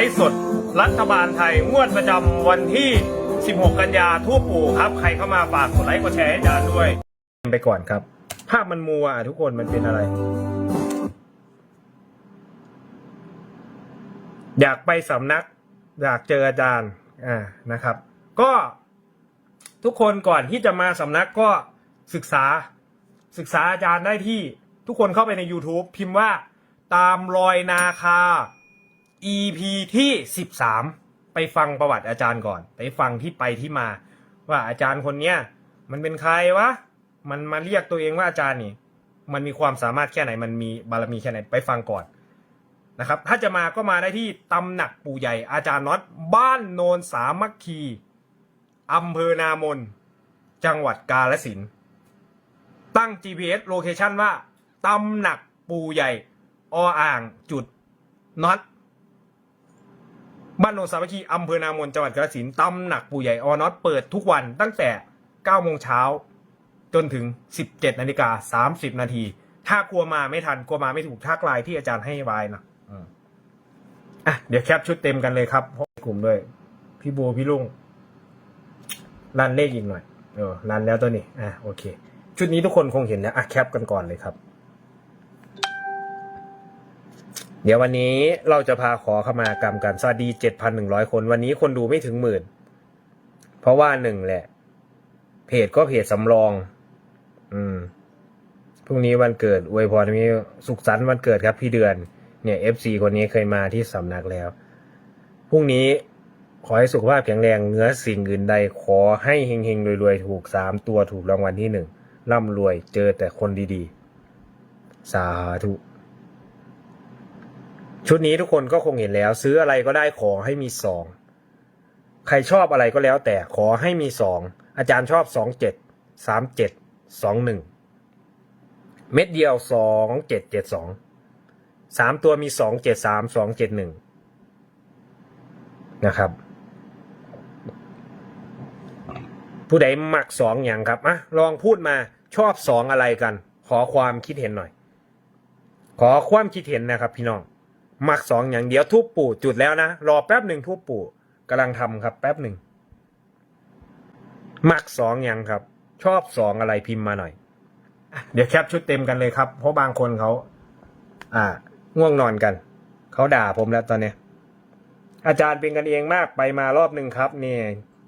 ไอสดรัฐบาลไทยงวดประจำวันที่ 16 กันยาทั่วปู่ครับ ใครเข้ามาฝากกดไลค์กดแชร์ให้อาจารย์ด้วย ไปก่อนครับ ภาพมันมัวอะทุกคนมันเป็นอะไร อยากไปสำนัก อยากเจออาจารย์อ่านะครับ ก็ทุกคนก่อนที่จะมาสำนักก็ศึกษาศึกษาอาจารย์ได้ที่ทุกคนเข้าไปใน YouTube พิมพ์ว่าตามรอยนาคา EP ที่สิบสามไปฟังประวัติอาจารย์ก่อน ไปฟังที่ไปที่มา ว่าอาจารย์คนเนี้ยมันเป็นใครวะ มันมาเรียกตัวเองว่าอาจารย์นี่ มันมีความสามารถแค่ไหน มันมีบารมีแค่ไหนไปฟังก่อนนะครับ ถ้าจะมาก็มาได้ที่ตำหนักปู่ใหญ่อาจารย์น็อตบ้านโนนสามัคคีอำเภอนามน จังหวัดกาฬสินตั้ง GPS โลเคชันว่าตำหนักปู่ใหญ่ออ่างจุดน็อต บ้านโนนสามัคคีอำเภอนามนจังหวัดกาฬสินธุ์ตำหนักปู่ใหญ่ออน็อตเปิดทุกวันตั้งแต่ 9 โมงเช้า จนถึง 17 นาฬิกา 30 นาที ถ้ากลัวมาไม่ทัน กลัวมาไม่ถูกทักไลน์ที่อาจารย์ให้ไว้นะอะเดี๋ยวแคปชุดเต็มกันเลยครับพกลุ่มด้วย พี่โบพี่ลุงรันเลขอีกหน่อย เออรันแล้วตัวนี้ อะโอเค ชุดนี้ทุกคนคงเห็นแล้วอะแคปกันก่อนเลยครับ เดี๋ยววันนี้เราจะพาขอขมากรรมกันสวัสดีเจ็ดพันหนึ่งร้อยคน วันนี้คนดูไม่ถึงหมื่น เพราะว่าหนึ่งแหละ เพจก็เพจสำรอง อืมพรุ่งนี้วันเกิดอวยพรมีสุขสันต์วันเกิดครับพี่เดือน เนี่ยเอฟซีคนนี้เคยมาที่สำนักแล้วพรุ่งนี้ขอให้สุขภาพแข็งแรงเนื้อสิ่งอื่นใด ขอให้เฮงๆรวยๆถูกสามตัวถูกรางวัลที่หนึ่งร่ำรวยเจอแต่คนดีๆ สาธุ ชุดนี้ทุกคนก็คงเห็นแล้ว ซื้ออะไรก็ได้ขอให้มีสองใครชอบอะไรก็แล้วแต่ขอให้มีสองอาจารย์ชอบสองเจ็ดสามเจ็ดสองหนึ่งเม็ดเดียวสองเจ็ดเจ็ดสองสามตัวมีสองเจ็ดสามสองเจ็ดหนึ่งนะครับ ผู้ใดมักสองอย่างครับอะลองพูดมาชอบสองอะไรกัน ขอความคิดเห็นหน่อย ขอความคิดเห็นนะครับพี่น้อง มักสองอย่างเดียวทุบปู่จุดแล้วนะ รอแป๊บหนึ่งทุบปู่กำลังทำครับ แป๊บหนึ่งมักสองอย่างครับ ชอบสองอะไรพิมพ์มาหน่อย เดี๋ยวแคปชุดเต็มกันเลยครับ เพราะบางคนเขาอ่า ง่วงนอนกัน เขาด่าผมแล้วตอนเนี้ยอาจารย์เป็นกันเองมากไปมารอบหนึ่งครับนี่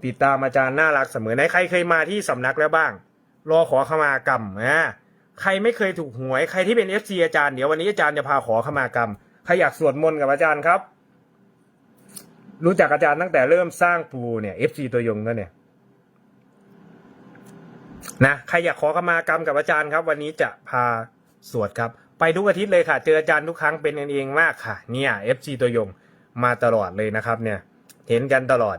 ติดตามอาจารย์น่ารักเสมอไหนใครเคยมาที่สำนักแล้วบ้าง รอขอขมากรรมอ่าใครไม่เคยถูกหวยใครที่เป็นเอฟซีอาจารย์เดี๋ยววันนี้อาจารย์จะพาขอขมากรรม ใครอยากสวดมนต์กับอาจารย์ครับ รู้จักอาจารย์ตั้งแต่เริ่มสร้างปูเนี่ยเอฟซีตัวยงก็เนี่ยนะใครอยากขอขมากรรมกับอาจารย์ครับ วันนี้จะพาสวดครับ ไปทุกอาทิตย์เลยค่ะ เจออาจารย์ทุกครั้งเป็นกันเองมากค่ะ เนี่ยเอฟซีตัวยงมาตลอดเลยนะครับ เนี่ย เห็นกันตลอด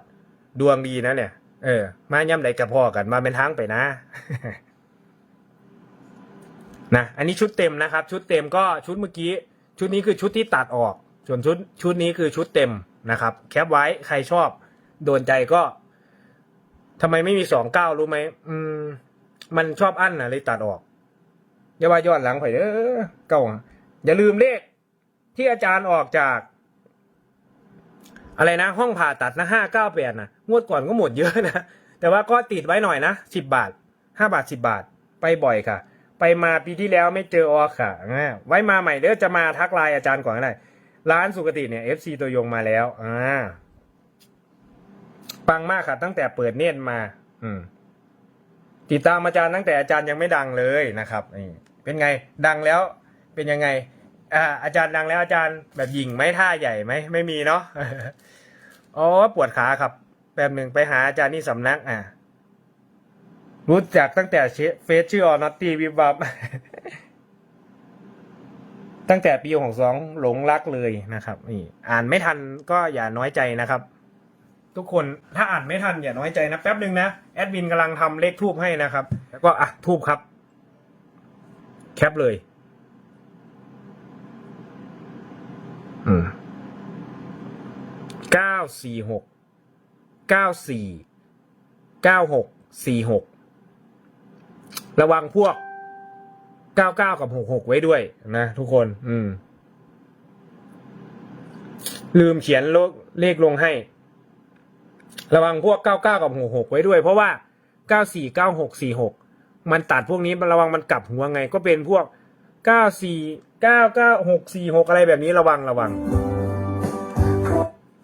ดวงดีนะเนี่ย เออ มาย่ำใดกับพ่อกันมาเป็นทั้งไปนะนะ อันนี้ชุดเต็มนะครับ ชุดเต็มก็ชุดเมื่อกี้ ชุดนี้คือชุดที่ตัดออก ส่วนชุดชุดนี้คือชุดเต็มนะครับ แคปไว้ใครชอบ โดนใจก็ทำไมไม่มีสองเก้ารู้ไหมอืม มันชอบอั้นนะเลยตัดออกอย่าว่าย้อนหลังไปเด้อเก่าอย่าลืมเลข ที่อาจารย์ออกจาก อะไรนะ ห้องผ่าตัดนะห้าเก้าแปดนะงวดก่อนก็หมดเยอะนะแต่ว่าก็ติดไว้หน่อยนะสิบบาทห้าบาทสิบบาท ไปบ่อยค่ะ ไปมาปีที่แล้วไม่เจอออค่ะอ่าไว้มาใหม่เด้อจะมาทักไลน์อาจารย์ก่อนก็ได้ร้านสุกติเนี่ย FC ตัวยงมาแล้วอ่าปังมากค่ะ ตั้งแต่เปิดเนตรมา อืม ติดตามอาจารย์ตั้งแต่อาจารย์ยังไม่ดังเลยนะครับนี่เป็นไง ดังแล้ว เป็นยังไง อ่า อาจารย์ดังแล้วอาจารย์แบบยิงไหม่ท่าใหญ่ไหมไม่มีเนาะอ๋อปวดขาครับแป๊บหนึ่งไปหาอาจารย์ที่สำนัก อะ รู้จักตั้งแต่เฟซชื่อออนอตตี้วิบวับ ตั้งแต่ปีของสองหลงรักเลยนะครับนี่อ่านไม่ทันก็อย่าน้อยใจนะครับ ทุกคนถ้าอ่านไม่ทันอย่าน้อยใจนะแป๊บหนึ่งนะแอดมินกำลังทำเลขทูบให้นะครับ แล้วก็อะทูบครับ แคปเลย อืมเก้าสี่หกเก้าสี่เก้าหกสี่หก ระวังพวกเก้าเก้ากับหกหกไว้ด้วยนะทุกคน อืม ลืมเขียนเลขลขลงให้ ระวังพวกเก้าเก้ากับหกหกไว้ด้วย เพราะว่าเก้าสี่เก้าหกสี่หกมันตัดพวกนี้มันระวังมันกลับหัวไง ก็เป็นพวกเก้าสี่เก้าเก้าหกสี่หกอะไรแบบนี้ระวังระวัง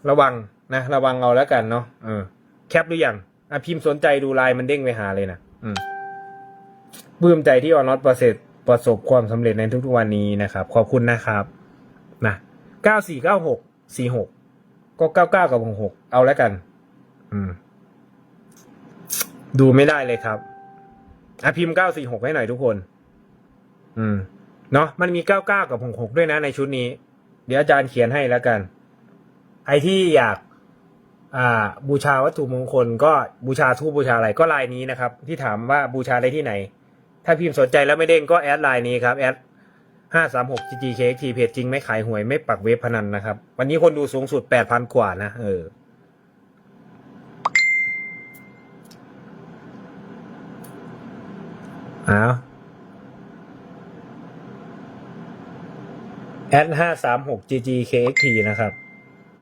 ระวังนะระวังเอาแล้วกันเนาะเออแคปหรือยังอะพิมพ์สนใจดูไลน์มันเด้งไปหาเลยนะอืม ปลื้มใจที่ออนอตประเสริฐประสบความสำเร็จในทุกๆวันนี้นะครับ ขอบคุณนะครับนะเก้าสี่เก้าหกสี่หกก็เก้าเก้ากับหกหกเอาแล้วกัน อืม ดูไม่ได้เลยครับอะพิมพ์เก้าสี่หกให้หน่อยทุกคน อืม เนาะมันมีเก้าเก้ากับหกหกด้วยนะในชุดนี้ เดี๋ยวอาจารย์เขียนให้แล้วกันใครที่อยาก อ่า บูชาวัตถุมงคล ก็บูชาทูปบูชาอะไรก็ไลน์นี้นะครับ ที่ถามว่าบูชาได้ที่ไหน ถ้าพิมพ์สนใจแล้วไม่เด้งก็แอดไลน์นี้ครับแอดห้าสามหก ggkxt เพจจริงไม่ขายหวยไม่ปักเว็บพนันนะครับ วันนี้คนดูสูงสุดแปดพันกว่านะเออเอาแอดห้าสามหก ggkxt นะครับ